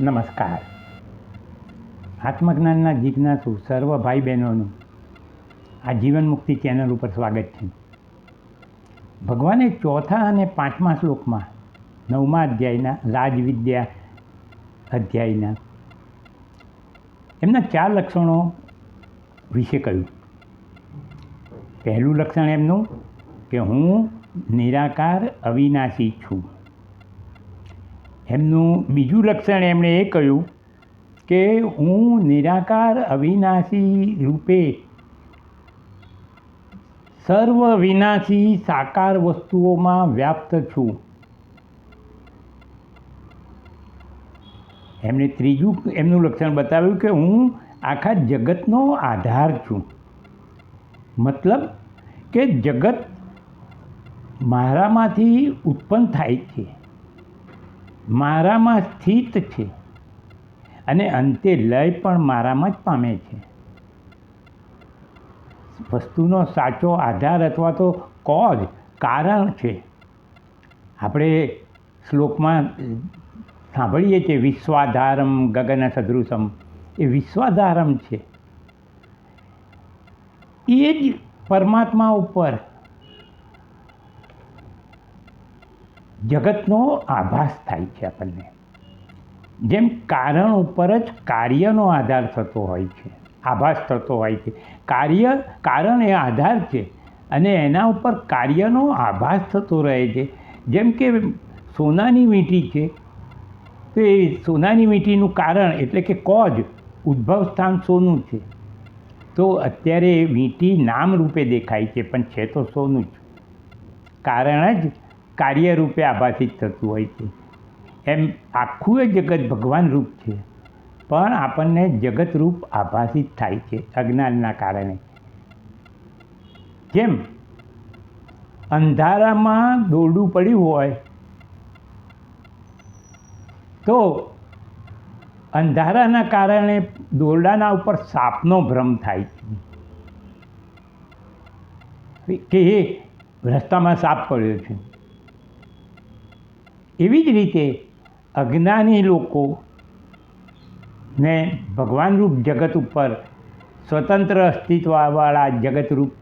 નમસ્કાર. આત્મજ્ઞાનના જિજ્ઞાસુ સર્વ ભાઈ બહેનોનું આ જીવન મુક્તિ ચેનલ ઉપર સ્વાગત છે. ભગવાને ચોથા અને પાંચમા શ્લોકમાં નવમા અધ્યાયના રાજવિદ્યા અધ્યાયના એમના ચાર લક્ષણો વિશે કહ્યું. પહેલું લક્ષણ એમનું કે હું નિરાકાર અવિનાશી છું. એમનું બીજું લક્ષણ એમણે એ કહ્યું કે હું નિરાકાર અવિનાશી રૂપે સર્વ વિનાશી સાકાર વસ્તુઓમાં વ્યાપ્ત છું. એમણે ત્રીજું એમનું લક્ષણ બતાવ્યું કે હું આખા જગતનો આધાર છું. મતલબ કે જગત મારામાંથી ઉત્પન્ન થાય છે. મારામાં સ્થિત છે. અને અંતે લય પણ મારામાં જ પામે છે. વસ્તુનો સાચો આધાર અથવા તો કોજ કારણ છે. આપણે શ્લોકમાં સાંભળીએ છીએ, વિશ્વાધારમ ગગન સદૃશમ એ વિશ્વાધારમ છે. એ જ પરમાત્મા ઉપર જગતનો આભાસ થાય છે આપણને. જેમ કારણ ઉપર જ કાર્યનો આધાર થતો હોય છે, આભાસ થતો હોય છે. કાર્ય, કારણ એ આધાર છે અને એના ઉપર કાર્યનો આભાસ થતો રહે છે. જેમ કે સોનાની વીંટી છે, તો એ સોનાની વીંટીનું કારણ એટલે કે કોજ, ઉદ્ભવ સ્થાન સોનું છે. તો અત્યારે વીંટી નામ રૂપે દેખાય છે, પણ છે તો સોનું જ. કારણ જ કાર્ય રૂપે આભાસિત થતું હોય છે. એમ આખું એ જગત ભગવાન રૂપ છે. પણ આપણને જગત રૂપ આભાસિત થાય છે અજ્ઞાનના કારણે. જેમ અંધારામાં દોરડું પડ્યું હોય, તો અંધારાના કારણે દોરડાના ઉપર સાપનો ભ્રમ થાય છે. કે એ રસ્તામાં સાપ પડ્યો છે. એવી જ રીતે અજ્ઞાની લોકો ને ભગવાનરૂપ જગત ઉપર સ્વતંત્ર અસ્તિત્વવાળા જગતરૂપ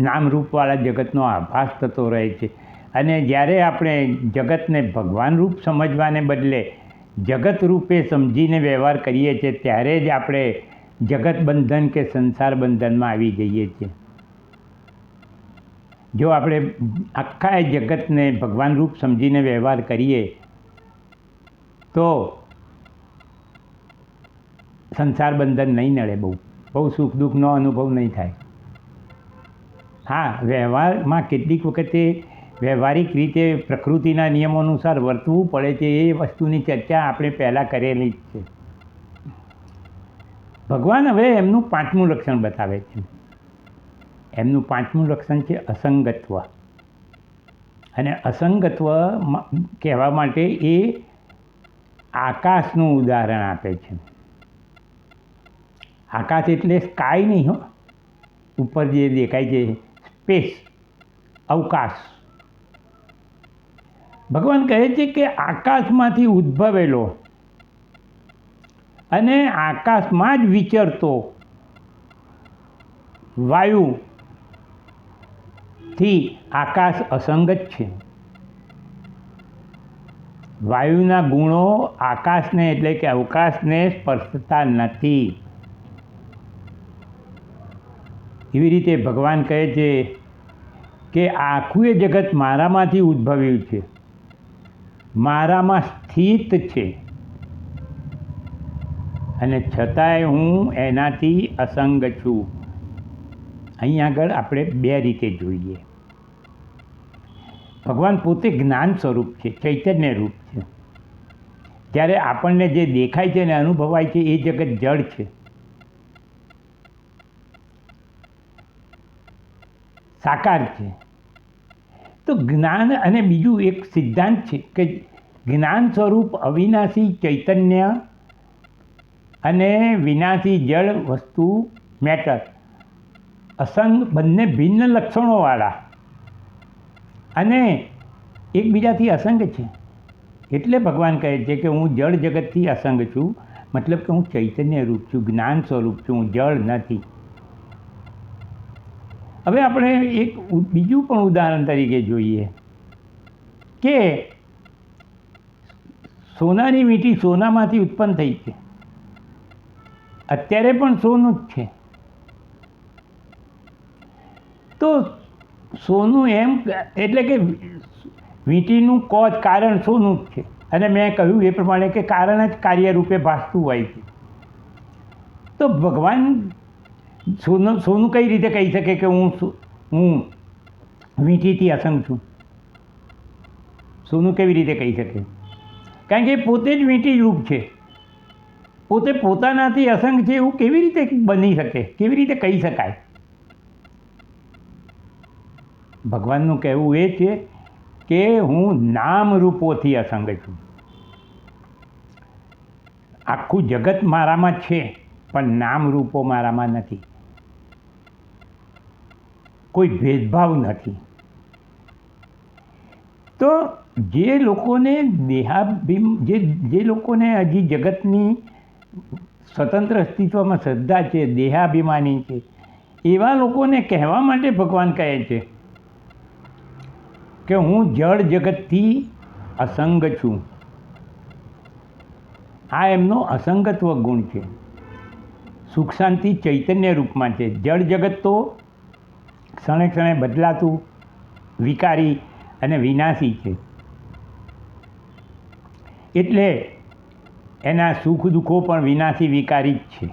નામરૂપવાળા જગતનો આભાસ થતો રહે છે. અને જ્યારે આપણે જગતને ભગવાન રૂપ સમજવાને બદલે જગત રૂપે સમજીને વ્યવહાર કરીએ છીએ, ત્યારે જ આપણે જગત બંધન કે સંસાર બંધનમાં આવી જઈએ છીએ. જો આપણે આખા જગતને ભગવાન રૂપ સમજીને વ્યવહાર કરીએ, તો સંસાર બંધન નહીં નડે બહુ. બહુ સુખ દુઃખનો અનુભવ નહીં થાય. હા, વ્યવહારમાં કેટલીક વખતે વ્યવહારિક રીતે પ્રકૃતિના નિયમો અનુસાર વર્તવું પડે છે, એ વસ્તુની ચર્ચા આપણે પહેલાં કરેલી જ છે. ભગવાન હવે એમનું પાંચમું લક્ષણ બતાવે છે. એમનું પાંચમું લક્ષણ છે અસંગત્વ. અને અસંગત્વ કહેવા માટે એ આકાશનું ઉદાહરણ આપે છે. આકાશ એટલે સ્કાય નહીં હો. ઉપર જે દેખાય છે સ્પેસ અવકાશ. ભગવાન કહે છે કે આકાશમાંથી ઉદ્ભવેલો અને આકાશમાં જ વિચરતો વાયુ થી આકાશ અસંગત છે. વાયુના ગુણો આકાશને એટલે કે અવકાશને સ્પર્શતા નથી. એવી રીતે ભગવાન કહે છે કે આખું એ જગત મારામાંથી ઉદ્ભવ્યું છે. મારામાં સ્થિત છે. અને છતાંય હું એનાથી અસંગ છું. અહીં આગળ આપણે બે રીતે જોઈએ. ભગવાન પોતે જ્ઞાન સ્વરૂપ છે, ચૈતન્ય રૂપ છે. ત્યારે આપણને જે દેખાય છે ને અનુભવાય છે એ જગત જળ છે. સાકાર છે. તો જ્ઞાન અને બીજું એક સિદ્ધાંત છે કે જ્ઞાન સ્વરૂપ અવિનાશી ચૈતન્ય અને વિનાશી જળ વસ્તુ મેટર અસંગ બંને ભિન્ન લક્ષણોવાળા. અને એકબીજાથી અસંગ છે. એટલે ભગવાન કહે છે કે હું જળ જગતથી અસંગ છું. મતલબ કે હું ચૈતન્ય રૂપ છું જ્ઞાન સ્વરૂપ છું, હું જળ નથી. હવે આપણે એક બીજું પણ ઉદાહરણ તરીકે જોઈએ કે સોનાની વીંટી સોનામાંથી ઉત્પન્ન થઈ છે. અત્યારે પણ સોનું જ છે. તો સોનું એમ એટલે કે વીંટીનું કોજ કારણ સોનું જ છે. અને મેં કહ્યું એ પ્રમાણે કે કારણ જ કાર્યરૂપે ભાસતું હોય છે. તો ભગવાન સોનું સોનું કઈ રીતે કહી શકે કે હું હું વીંટીથી અસંગ છું? સોનું કેવી રીતે કહી શકે? કારણ કે પોતે જ વીંટી રૂપ છે. પોતે પોતાનાથી અસંગ છે એવું કેવી રીતે બની શકે? કેવી રીતે કહી શકાય? ભગવાનનું કહેવું એ છે કે હું નામ રૂપોથી અસંગ છું. આખું જગત મારામાં છે, પણ નામ રૂપો મારામાં નથી. કોઈ ભેદભાવ નથી. તો જે લોકોને દેહાભિમ, જે જે લોકોને હજી જગતની સ્વતંત્ર અસ્તિત્વમાં શ્રદ્ધા છે, દેહાભિમાની છે, એવા લોકોને કહેવા માટે ભગવાન કહે છે. કે હું જળ જગતથી અસંગ છું. આ એમનો અસંગત્વ ગુણ છે. સુખ શાંતિ ચૈતન્ય રૂપમાં છે. જળ જગત તો ક્ષણે ક્ષણે બદલાતું, વિકારી અને વિનાશી છે. એટલે એના સુખ દુઃખો પણ વિનાશી, વિકારી જ છે.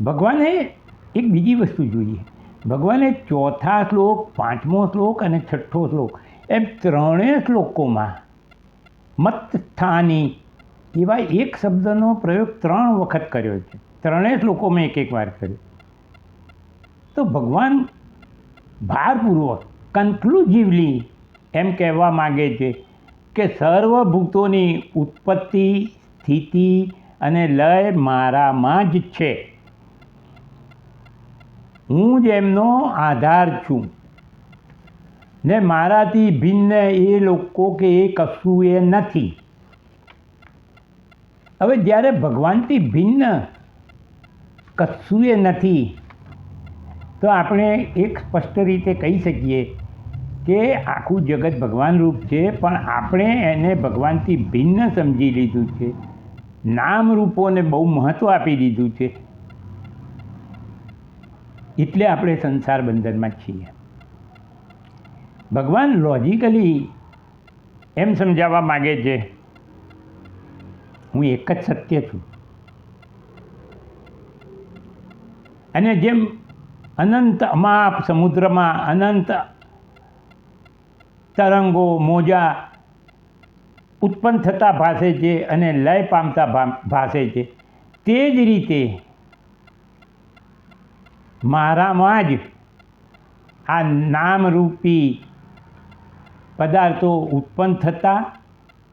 ભગવાને એક બીજી વસ્તુ જોઈએ. ભગવાને ચોથા શ્લોક, પાંચમો શ્લોક અને છઠ્ઠો શ્લોક એમ ત્રણેય શ્લોકોમાં મત સ્થાની એવા એક શબ્દનો પ્રયોગ ત્રણ વખત કર્યો છે. ત્રણેય શ્લોકોમાં એક એક વાર કર્યો. તો ભગવાન ભારપૂર્વક, કન્ક્લુઝિવલી એમ કહેવા માગે છે કે સર્વભૂતોની ઉત્પત્તિ, સ્થિતિ અને લય મારામાં જ છે. હું જ એમનો આધાર છું. ને મારાથી ભિન્ન એ લોકો કે એ કશું એ નથી. હવે જ્યારે ભગવાનથી ભિન્ન કશું એ નથી, તો આપણે એક સ્પષ્ટ રીતે કહી શકીએ કે આખું જગત ભગવાન રૂપ છે, પણ આપણે એને ભગવાનથી ભિન્ન સમજી લીધું છે. નામ રૂપોને બહુ મહત્ત્વ આપી દીધું છે. એટલે આપણે સંસાર બંધનમાં છીએ. ભગવાન લોજિકલી એમ સમજાવવા માગે છે, હું એક જ સત્ય છું. અને જેમ અનંત અમાપ સમુદ્રમાં અનંત તરંગો, મોજા ઉત્પન્ન થતા ભાસે છે અને લય પામતા ભાસે છે, તે જ રીતે મારામાં જ આ નામરૂપી પદાર્થો ઉત્પન્ન થતા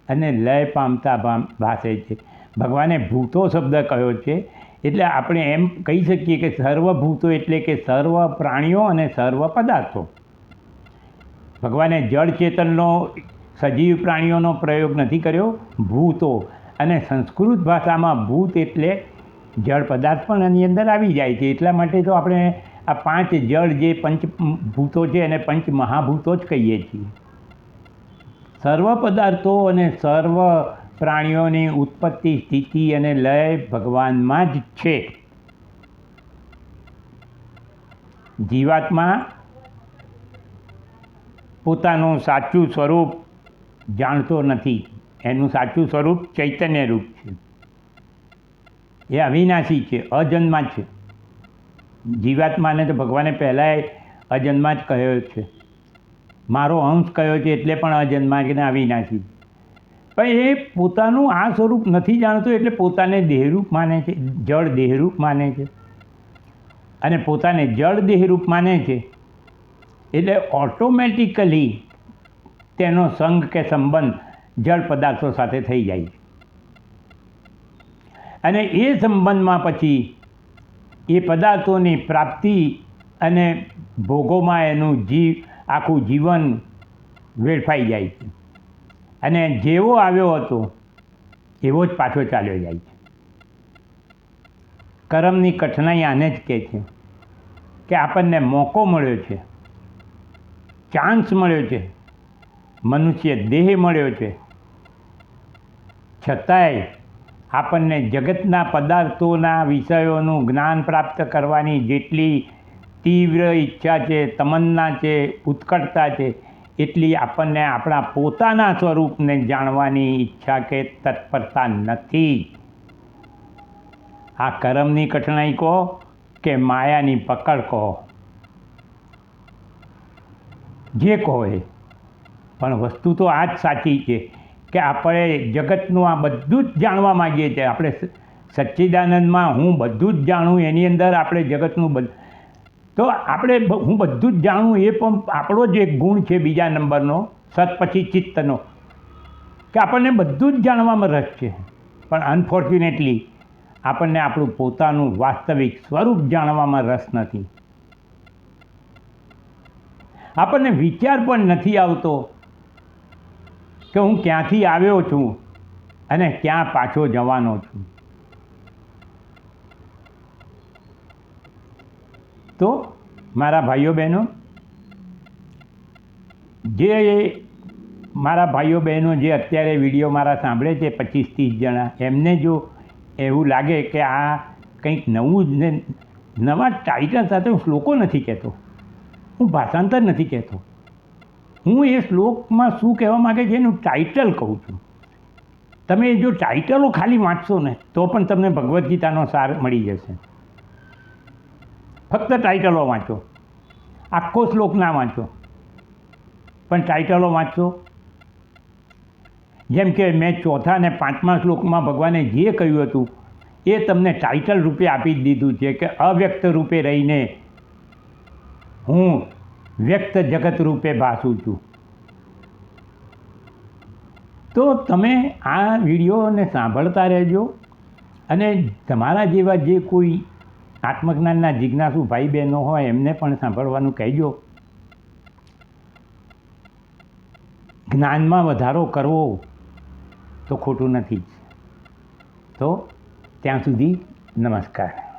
અને લય પામતા ભાસે છે. ભગવાને ભૂતો શબ્દ કહ્યો છે? એટલે આપણે એમ કહી શકીએ કે સર્વભૂતો એટલે કે સર્વ પ્રાણીઓ અને સર્વ પદાર્થો. ભગવાને જળ ચેતનનો, સજીવ પ્રાણીઓનો પ્રયોગ નથી કર્યો. ભૂતો અને સંસ્કૃત ભાષામાં ભૂત એટલે જળ પદાર્થ પણ એની અંદર આવી જાય છે. એટલા માટે તો આપણે આ પાંચ જળ જે પંચ ભૂતો છે એને પંચ મહાભૂતો જ કહીએ છીએ. સર્વ પદાર્થો અને સર્વ પ્રાણીઓની ઉત્પત્તિ, સ્થિતિ અને લય ભગવાનમાં જ છે. જીવાત્મા પોતાનું સાચું સ્વરૂપ જાણતો નથી. એનું સાચું સ્વરૂપ ચૈતન્ય રૂપ છે. એ અવિનાશી છે, અજન્મા છે. જીવાત્માને તો ભગવાને પહેલાંય અજન્મા જ કહ્યો છે. મારો અંશ કયો છે એટલે પણ અજન્મા કે અવિનાશી. પણ એ પોતાનું આ સ્વરૂપ નથી જાણતું એટલે પોતાને દેહરૂપ માને છે, જળ દેહરૂપ માને છે. અને પોતાને જળ દેહરૂપ માને છે એટલે ઓટોમેટિકલી તેનો સંગ કે સંબંધ જળ પદાર્થો સાથે થઈ જાય છે. અને એ સંબંધમાં પછી એ પદાર્થોની પ્રાપ્તિ અને ભોગોમાં એનું જીવ, આખું જીવન વેડફાઈ જાય છે. અને જેવો આવ્યો હતો, એવો જ પાછો ચાલ્યો જાય છે. કરમની કઠણાઈ આને જ કહે છે કે આપણને મોકો મળ્યો છે, ચાન્સ મળ્યો છે, મનુષ્ય દેહ મળ્યો છે. છતાંય આપણને જગતના પદાર્થોના વિષયોનું જ્ઞાન પ્રાપ્ત કરવાની જેટલી તીવ્ર ઈચ્છા છે, તમન્ના છે, ઉત્કટતા છે, એટલી આપણને આપણા પોતાના સ્વરૂપને જાણવાની ઈચ્છા કે તત્પરતા નથી. આ કરમની કઠણાઈ કહો કે માયાની પકડ કહો? જે કહો એ. પણ વસ્તુ તો આ જ સાચી છે. કે આપણે જગતનું આ બધું જ જાણવા માગીએ છીએ. આપણે સચ્ચિદાનંદમાં હું બધું જ જાણું, એની અંદર આપણે જગતનું બધું, તો આપણે હું બધું જ જાણું એ પણ આપણો જ એક ગુણ છે બીજા નંબરનો, સત પછી ચિત્તનો. કે આપણને બધું જ જાણવામાં રસ છે. પણ અનફોર્ચ્યુનેટલી આપણને આપણું પોતાનું વાસ્તવિક સ્વરૂપ જાણવામાં રસ નથી. આપણને વિચાર પણ નથી આવતો કે હું ક્યાંથી આવ્યો છું અને ક્યાં પાછો જવાનો છું? તો મારા ભાઈઓ બહેનો, જે મારા ભાઈઓ બહેનો જે અત્યારે વીડિયો મારા સાંભળે છે પચીસ ત્રીસ જણા, એમને જો એવું લાગે કે આ કંઈક નવું જ ને, નવા ટાઇટલ સાથે હું શ્લોકો નથી કહેતો. હું ભાષાંતર નથી કહેતો. હું એ શ્લોકમાં શું કહેવા માગે છે એનું ટાઇટલ કહું છું. તમે જો ટાઇટલો ખાલી વાંચશો ને, તો પણ તમને ભગવદ્ ગીતાનો સાર મળી જશે. ફક્ત ટાઇટલો વાંચો. આખો શ્લોક ના વાંચો. પણ ટાઇટલો વાંચશો. જેમ કે મેં ચોથા અને પાંચમા શ્લોકમાં ભગવાને જે કહ્યું હતું, એ તમને ટાઇટલ રૂપે આપી જ દીધું છે કે અવ્યક્ત રૂપે રહીને હું વ્યક્ત જગત રૂપે ભાસું છું. તો તમે આ વિડીયોને સાંભળતા રહેજો અને તમારા જેવા જે કોઈ આત્મજ્ઞાનના જિજ્ઞાસુ ભાઈ બહેનો હોય એમને પણ સાંભળવાનું કહેજો. જ્ઞાનમાં વધારો કરવો તો ખોટું નથી જ. તો ત્યાં સુધી નમસ્કાર.